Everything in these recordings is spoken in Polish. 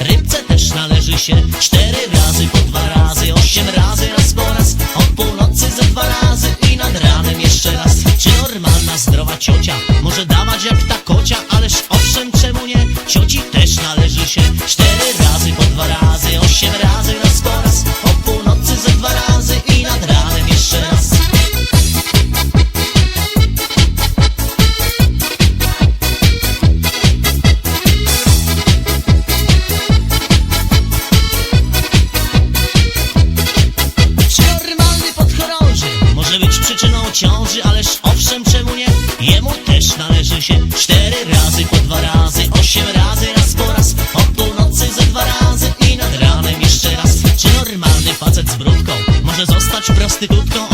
Rybce też należy się cztery razy po dwa razy, osiem razy raz po raz, od północy za dwa razy i nad ranem jeszcze raz. Czy normalna, zdrowa ciocia może dawać jak ta kocia, ależ owszem, czemu nie? Cioci też należy się być przyczyną ciąży, ależ owszem, czemu nie? Jemu też należy się cztery razy po dwa razy, osiem razy raz po raz, o północy ze dwa razy i nad ranem jeszcze raz. Czy normalny facet z brudką może zostać prostytutką,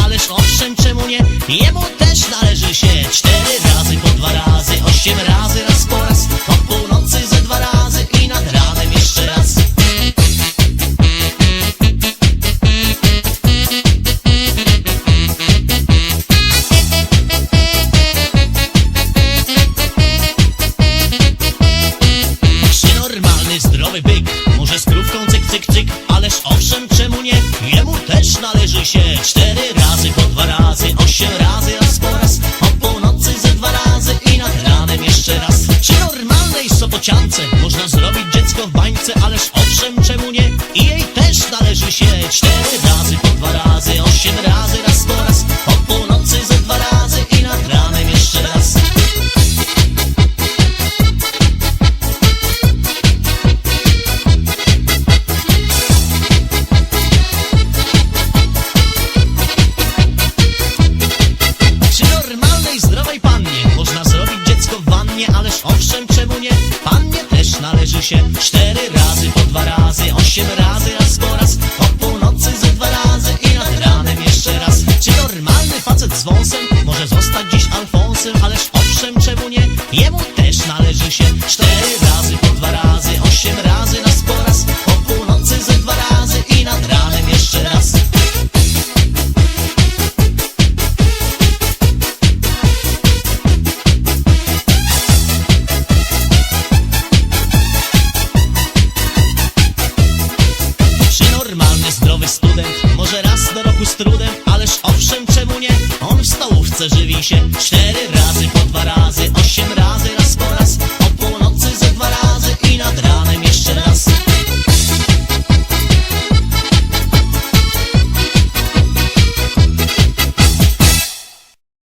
należy się Cztery razy po dwa razy, osiem razy raz po raz O północy ze dwa razy i nad ranem jeszcze raz Czy normalnej Sopociance można zrobić dziecko w bańce Ależ owszem, czemu nie? I jej też należy się Cztery normalnej, zdrowej pannie można zrobić dziecko w wannie, ależ owszem, czemu nie? Pannie też należy się cztery razy po dwa razy, osiem razy raz po raz, o północy ze dwa razy i nad ranem jeszcze raz. Czy normalny facet z wąsem może zostać dziś Alfonsem, ależ owszem, czemu nie? Jemu też należy się cztery po razy, Może raz do roku z trudem, ależ owszem, czemu nie? On w stołówce żywi się Cztery razy, po dwa razy, osiem razy